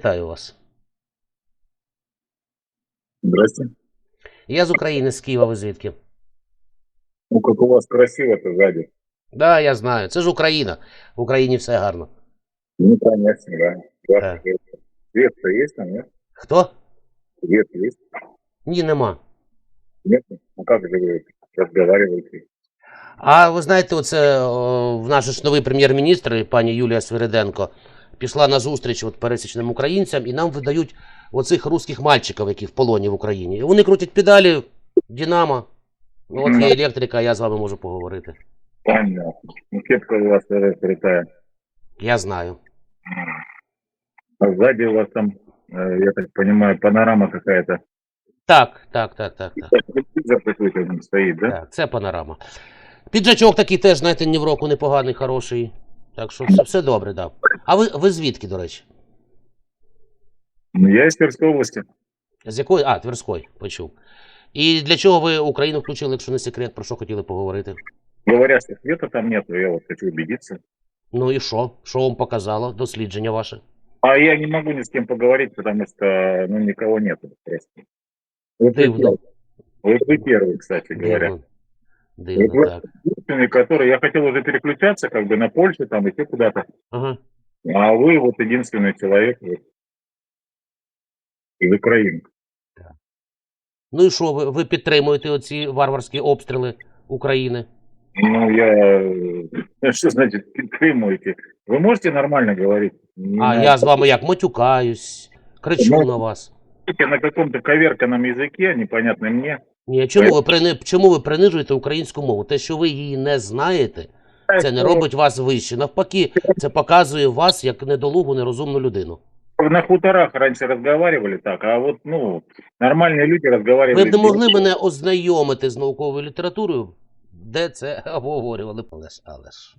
Вітаю вас. Здрасте. Я з України, з Києва, ви звідки? Ну, как у вас красиво-то сзади. Да, я знаю. Це ж Україна. В Україні все гарно. Ну, конечно, да. да. Да. Свет-то есть там, нет? Хто? Свет есть? Ні, нема. Нет? Ну, как же вы разговариваете? А ви знаєте, оце о, в наш ж новий прем'єр-міністр, пані Юлія Свириденко, пішла на зустріч от пересічним українцям, і нам видають оцих русських мальчиків, які в полоні в Україні. І вони крутять педалі, Динамо. Ну, от є електрика, я з вами можу поговорити. Понятно. Ну, кепка у вас тоже. Я знаю. А сзади у вас там, э, я так понимаю, панорама какая-то. Так, так, так, так, так. Телевизор какой-то да? Так, це панорама. Піджачок такий теж, знаєте, ні в року непоганий, хороший. Так що все, все добре, так. Да. А ви, ви звідки, до речі? Ну, я из Тверской области. З якої? А, Тверської, почув. І для чого ви Україну включили, якщо не секрет, про що хотіли поговорити? Говорят, что света там нету, я вот хочу убедиться. Ну і що? Що вам показало дослідження ваше? А я не могу ни с кем поговорить, потому что, ну, никого нету просто. Вот вы Дивно. первый. Вот вы первый, кстати говоря. Дивно. Дивно, так. единственный, который я хотел уже переключаться как бы на Польшу, там идти куда-то, Ага. а вы вот единственный человек вот, из Украины. Ну і що, ви, ви підтримуєте оці варварські обстріли України? Ну, я... э, Что значит підтримуєте? Вы можете нормально говорить? Не А на, я з вами як матюкаюсь, кричу Ну, на вас. на каком-то коверканном языке, непонятном мне. Ні, чому ви, прини... чому ви принижуєте українську мову? Те, що ви її не знаєте, це не робить вас вище. Навпаки, це показує вас як недолугу, нерозумну людину. На хуторах раньше разговаривали так, а вот, ну, нормальные люди Ви б не могли мене ознайомити з науковою літературою, де це обговорювали. Але ж, але ж.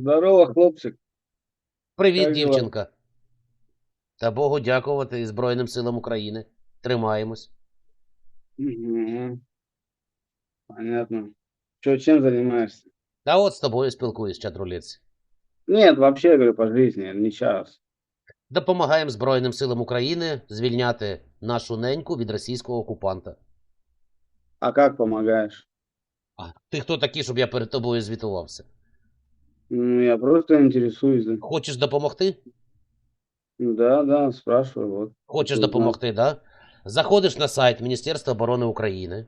Здорово, хлопчик. Привіт, дівчинка. Та Богу дякувати і Збройним силам України. Тримаємось. Мгм. Понятно. Че, чем занимаешься? Та от з тобою спілкуюсь, чатрулець. Нет, вообще, я говорю, по жизни, не час. Допомагаємо Збройним силам України звільняти нашу неньку від російського окупанта. А как помогаешь? А ти хто такий, щоб я перед тобою звітувався? Ну, я просто интересуюсь. Да, Хочеш допомогти? Ну, да, да, спрашиваю, вот. Хочеш Хотів допомогти, да? Заходиш на сайт Міністерства оборони України,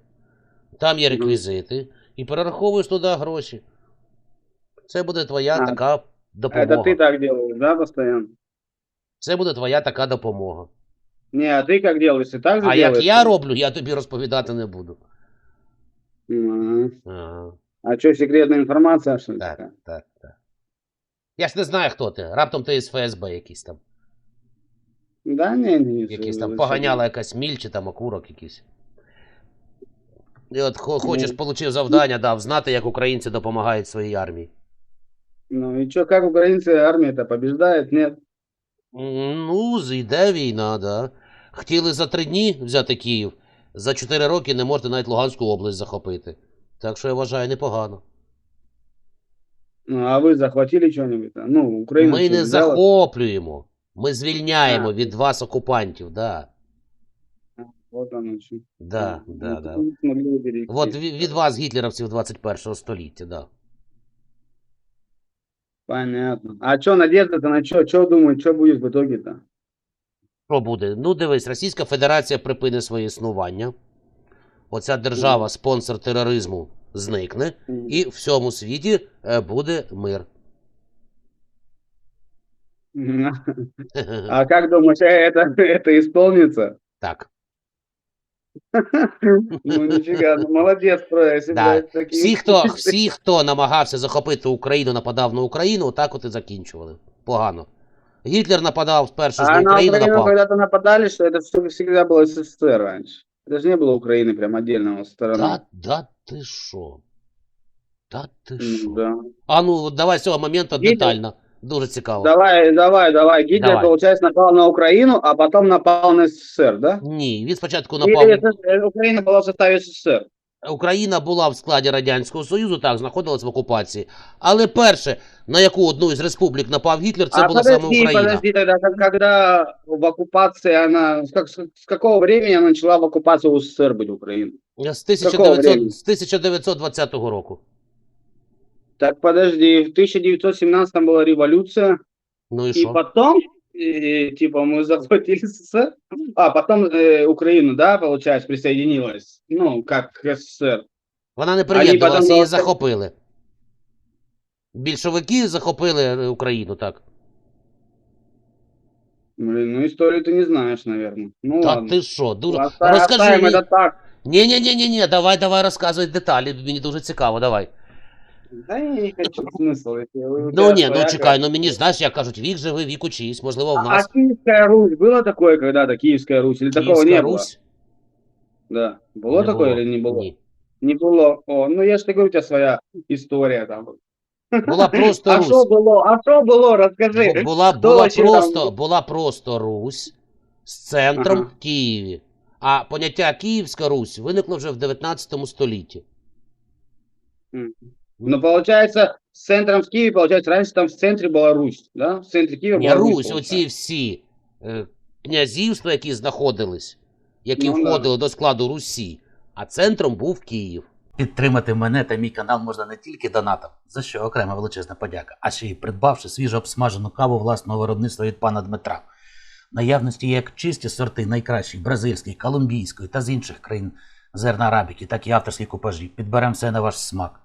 там є Мгм. реквізити, і перераховуєш туди гроші. Це буде твоя А, така Это допомога. ты так делаешь, да, постоянно? Це буде твоя така допомога. Не, а ты как делаешь? Ты так же А як делаешь? я роблю, я тобі розповідати не буду. Мгм. Ага, А что, секретная информация, что ли? так, такая? так, так. Я ж не знаю, хто ти. Раптом ти із ФСБ якийсь там. Да, не, не. Якийсь зачем? там поганяла якась міль чи там окурок якийсь. І от хочеш, получив завдання, дав знати, як українці допомагають своїй армії. Ну и что, как украинцы армия-то побеждает? Нет. М, Ну, зійде війна, да. Хотіли за три дні взяти Київ, за чотири роки не можете навіть Луганську область захопити. Так що я вважаю непогано. Ну, а вы захватили что-нибудь? Ну, Украина Ми не взяла? захоплюємо. Ми звільняємо А. від вас окупантів, да. Вот оно что. Да, Ну, да, да. смогли перейти. От від, вас, гітлерівців 21 століття, да. Понятно. А что, надежда-то на что? Что думают, что будет в итоге-то? Що буде? Ну, дивись, Російська Федерація припине своє існування. Оця держава, спонсор тероризму, зникне, і в всьому світі е, буде мир. А как думаешь, э, это, это исполнится? Так. Ну, нифига, ну, молодец, про если Да. бы такие- Всі хто, всі, хто намагався захопити Україну, нападав на Україну, отак от і закінчували. Погано. Гітлер нападав спершу ж А на на Україну, Украину напав. когда-то нападали, что это всё всегда было СССР раньше. Это же не было Украины прям отдельного стороны. Да, да ти що? Да ти що? М, Да. А ну, давай з цього моменту Гітлер- детально. Дуже цікаво. Давай, давай, давай. Гитлер, Давай. получается, напал на Украину, а потом напал на СССР, да? Ні, він спочатку напав. СССР Украина была в составе СССР? Україна була в складі Радянського Союзу, так, знаходилась в окупації. Але перше, на яку одну із республік напав Гітлер, це а була подожди, саме Україна. подожди, тогда, когда в оккупации она, как- с какого времени она начала в оккупации СССР быть Украина? З, 1900, з 1920 року. Так подожди, в 1917 была революция, Ну і и що? потом, э, типа, мы захватили СССР, а потом э, Украина, да, получается, присоединилась, ну, как к СССР. Вона не потім приєдналася, її була- захопили. Більшовики захопили е, Україну, так. Блин, ну историю ты не знаешь, наверное. Ну Та ладно. ти що? Дуже... Оставим- Розкажи оставим мені. это так. Ні, ні, ні, ні, ні, давай, давай розказуй деталі. Мені дуже цікаво, давай. Да я не хочу смысл. если у Ну тебя ні, ну своя чекай, ну мені знаєш, як кажуть, вік живий, вік учись, можливо, в А, а нас Киевская Русь было такое когда-то, Киевская Русь? Или такого Київська не было? Русь. Да. Было Не такое було. или не было? Ні. Не было. О, ну я ж тебе говорю, у тебя своя история там. Була просто А что Русь. было? А что было? Расскажи. Бу- Була, Хто була, ще там просто, був? була просто Русь з центром Ага. в Києві. А поняття Київська Русь виникло вже в 19 столітті. М. Ну, получается, с центром в Киеве, получается, раньше там в центре была Русь, да? В центре Киева Ні, была Русь, получается. оці всі е, князівства, які знаходились, які Ну, да. входили до складу Русі, а центром був Київ. Підтримати мене та мій канал можна не тільки донатом, за що окрема величезна подяка, а ще й придбавши свіжо обсмажену каву власного виробництва від пана Дмитра. В Наявності є як чисті сорти найкращих бразильської, колумбійської та з інших країн зерна арабіки, так і авторські купажі. Підберемо все на ваш смак.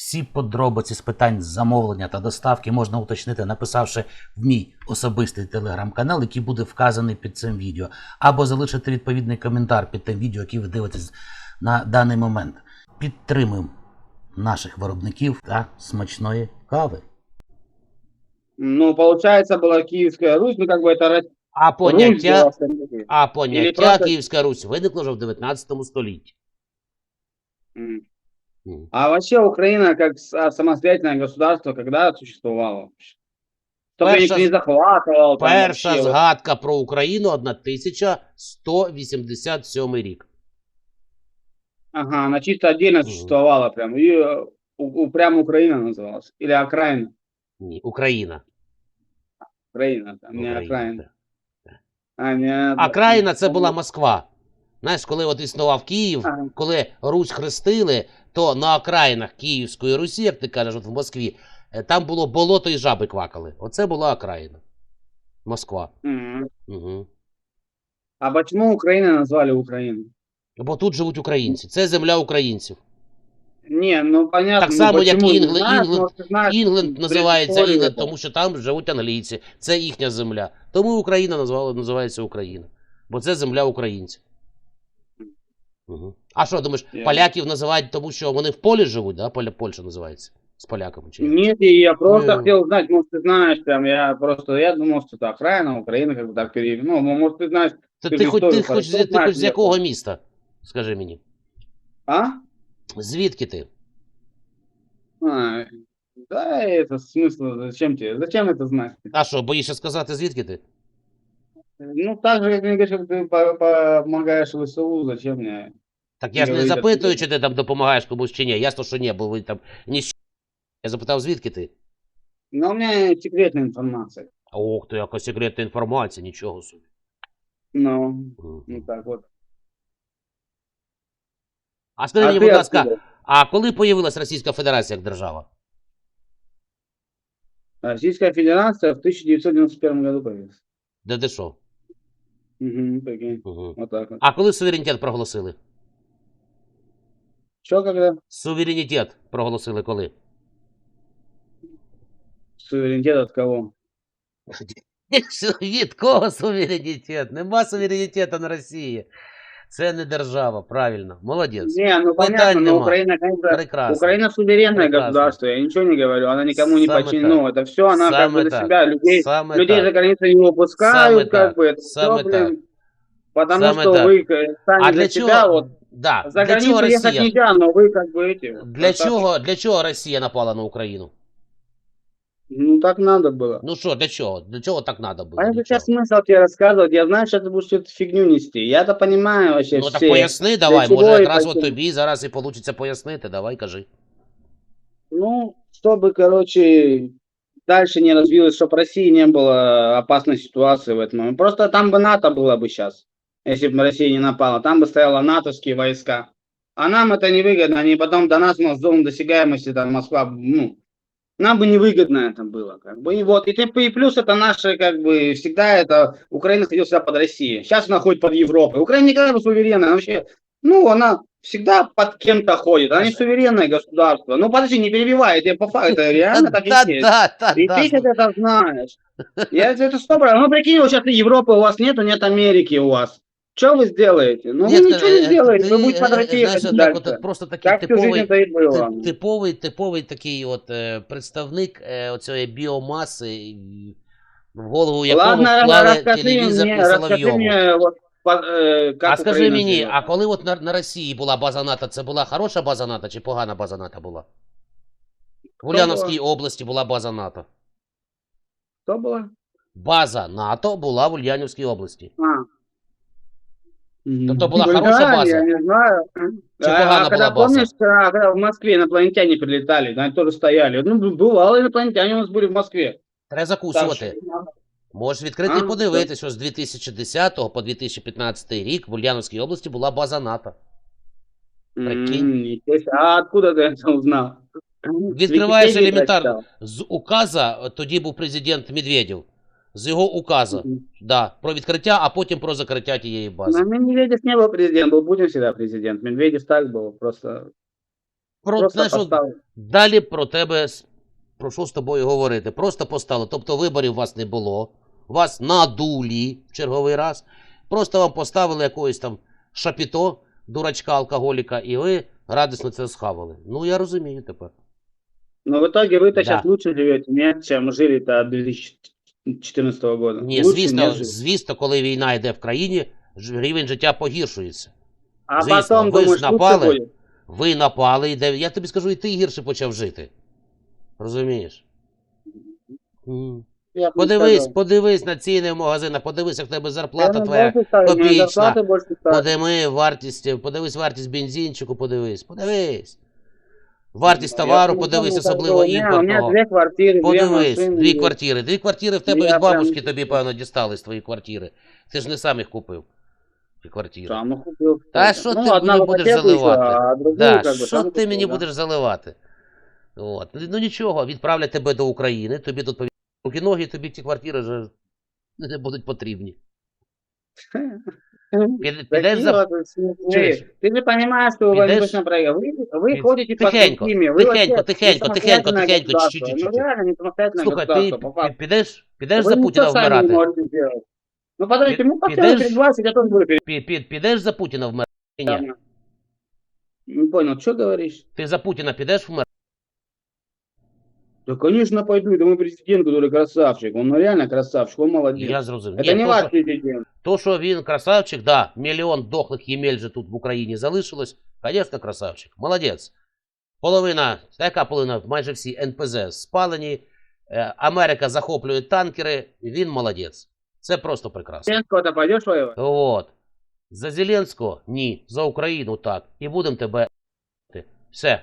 Всі подробиці з питань замовлення та доставки можна уточнити, написавши в мій особистий телеграм-канал, який буде вказаний під цим відео, або залишити відповідний коментар під тим відео, яке ви дивитесь на даний момент. Підтримуємо наших виробників та смачної кави. Ну, получается, была Киевская Русь, ну, как бы это Ро- А Русь поняття, была в центре. а поняття просто- Київська Русь виникло вже в 19 столітті. М. М. А вообще Украина как с- а, самостоятельное государство когда существовало? вообще? Чтобы Перша никто не з- захватывал. там Перша вообще, вот. згадка про Україну 1187 рік. Ага, она чисто отдельно Мгм. существовала прям. И э, у- у- прям Украина называлась. Или окраина. Ні, Україна. Украина, там, не Україна, окраина. так. А, не... А країна це була Москва. Знаєш, коли от існував Київ, Ага. коли Русь хрестили, то на окраїнах Київської Русі, як ти кажеш, от в Москві, е, там було болото і жаби квакали. Оце була окраїна. Москва. Мгм. Угу. А почему Украину назвали Украиной? Бо тут живуть українці. Це земля українців. Не, ну понятно. Так ну само, як почему? Не Інгл- знаешь, Інгл- может, ты знаешь, Інгленд м, називається предысторию Інгленд, этого. тому що там живуть англійці. Це їхня земля. Тому Україна назвала, називається Україна. Бо це земля українців. Угу. А що, думаєш, Я- поляків називають, тому що вони в полі живуть, да? Поля, Польща називається з поляками. Чи як? Нет, и я просто Ну. хотел узнать, может, ты знаешь, там, я просто, я думал, что это окраина, Украина, как бы так перевели. Ну, может, ты знаешь, Ти, ти ти, ж хоч, ти, історію хоч, хорошо ти хоч знаєш, з я якого там. міста? Скажи мені. а? Звідки ти? А, да, это смысл, зачем тебе, зачем это знать? А що, боїшся сказати, звідки ти? Ну, так же, как мне говоришь, что ты по- помогаешь ВСУ, зачем мне? Так я ж не запитую, чи ти там допомагаєш комусь чи ні. Ясно, що ні, бо ви там ні. з- Я запитав, звідки ти? Но у меня секретная информация. Ох, то якась секретна інформація, нічого собі. Ну, ну так вот. А скажи мені, будь ласка, а коли появилась Російська Федерація як держава? Российская Федерация в 1991 году появилась. Де де що? Угу, прикинь. Угу. Вот так. А коли суверенітет проголосили? Что когда? Суверенітет проголосили коли? Суверенитет от кого? Від кого суверенітет? Нема суверенітету на Росії. Це не держава, правильно. Молодець. Не, ну Питань понятно, но нема. Украина, конечно, Прекрасно. Украина суверенное Прекрасно. государство, я ничего не говорю, она никому не Саме подчинена. Ну, это все, она как Саме бы для так. себя, людей, Саме людей так. за границу не выпускают, Саме как так. бы, это Саме все, блин, потому Саме что так. вы э, сами А для для себя, чого? вот, Да. за Для чого границу ехать Росія? нельзя, но вы как бы эти. вот, Для красавчики. чого, для чого Росія напала на Україну? Ну, так надо было. Ну що, для чого? Для чого так треба було? А Для это сейчас чого? смысл тебе рассказывать? Я знаю, что ты будешь всю эту фигню нести. Я-то понимаю вообще Ну так все. поясни давай, чого може і якраз от почему. тобі зараз і вийде пояснити, давай кажи. Ну, чтобы, короче, дальше не развилось, чтобы России не было опасной ситуации в этом момент. Просто там бы НАТО было бы сейчас, Если бы Россия не напала. Там бы стояло натовские войска. А нам это невыгодно. Они потом до нас, у нас зону досягаемости, там Москва, ну, нам бы невыгодно это было. Как бы. И вот, и, и плюс это наше, как бы, всегда это, Украина ходила всегда под Россией. Сейчас она ходит под Европой. Украина никогда не суверенная, она вообще, ну, она всегда под кем-то ходит. Она не суверенное государство. Ну, подожди, не перебивай, это по факту, это реально так и есть. да, да, И да. ты это знаешь. Я это сто. Ну, прикинь, вот сейчас Европы у вас нету, нет Америки у вас. Что вы сделаете? Ну, Ні, вы ничего не е, сделаете, ти, вы будете под е, Россией знаєш, ходить так, от, дальше. от просто такий Так всю жизнь типовий, это и было. ти- типовий, типовий такий от е, представник е, оцієї біомаси, і в голову якого Ладно, вклали расскажи телевізор мне, і расскажи Соловйову. мне, вот, по- э, как А скажи Украина мені, живет. а коли от на, на Росії була база НАТО, це була хороша база НАТО чи погана база НАТО була? В Ульяновській області була база НАТО. Что было? База НАТО була в Ульянівській області. А. Тобто була Ну, хороша да, база? Я не знаю. Чи А, погана а когда, була база? помнишь, а, когда в Москве инопланетяне прилетали, они тоже стояли. Ну, бывало, инопланетяне у нас были в Москве. Треба Так закусувати. что- Можеш відкрити А, і подивитися, що з 2010 по 2015 рік в Ульяновській області була база НАТО. Прикинь. М, ничего себе. А откуда ты это узнал? Відкриваєш Википедию елементарно. прочитал? З указа, е, тоді був президент Медведєв, з його указа, Мгм. да, про відкриття, а потім про закриття тієї бази. Ну, Медведев не был президент, был Путин всегда президент. Медведев так был, просто, Про, просто знаєш, от поставил. далі про тебе, с- про що з тобою говорити? Просто постало. Тобто виборів у вас не було, вас надулі в черговий раз, просто вам поставили якогось там шапіто, дурачка, алкоголіка, і ви радісно це схавали. Ну, я розумію тепер. Но в итоге вы-то Да. сейчас лучше живете, нет, чем жили-то от 2014 года. Ні, лучше звісно, не звісно, коли війна йде в країні, рівень життя погіршується. А звісно, потом, ви ж напали. лучше будет? Ви напали, і де... я тобі скажу, і ти гірше почав жити. Розумієш? М. Я не Подивись, сказал. подивись на ціни в магазинах, подивись, як в тебе Я зарплата не твоя. больше ставлю, у меня копеечна. зарплаты больше ставлю. Подими вартість, подивись вартість бензинчику, подивись, подивись. Вартість Я товару, помню, подивись, как особливо было. У меня- У меня імпортного. две квартиры, две Подивись, машины. дві есть. квартири. Дві квартири в тебе Я від прям- бабушки тобі, певно, дістались твої квартири. Ти ж не сам їх купив. Ті квартири. Там, ну, купил. Та що ну, ти одна мені в будеш ипотеку заливати? еще, а другую Да, как бы що сам ти купил, мені да. будеш заливати? От. Ну нічого, відправлять тебе до України, тобі тут повісять руки ноги, тобі ці квартири вже не будуть потрібні. Підеш Такие за вот смешные. Чуешь? Ты же понимаешь, что вы Пидешь? воздушно проиграли. Вы, вы Пид- ходите по Тихенько, схеме, вы тихенько, вообще тихенько, не тихенько, самостоятельное тихенько, государство. чуть-чуть, Ну чуть-чуть. реально не самостоятельное Слухай, ти государство, по пі- факту. підеш, підеш Вы за ничего Путіна сами не вмирати? можете сделать. Ну подождите, Пи- мы поставим пидешь? перед властью, я тоже буду перед Пі- пі- Підеш за Путіна вмирати? чи Ні. вами. Не понял, что говоришь? Ти за Путіна підеш вмирати? Да, конечно, пойду. Это мой президент, который красавчик. Он реально красавчик, он молодец. Я зрозумів. Это Ні, не то, ваш що, президент. то, що він красавчик, да, мільйон дохлих ємель же тут в Україні залишилось. Звісно, красавчик. Молодець. Половина, та яка половина, майже всі НПЗ спалені. Е, Америка захоплює танкери, він молодець. Це просто прекрасно. Зеленского-то пойдешь воевать? От. За Зеленського? Ні. За Україну так. І будемо тебе. Все.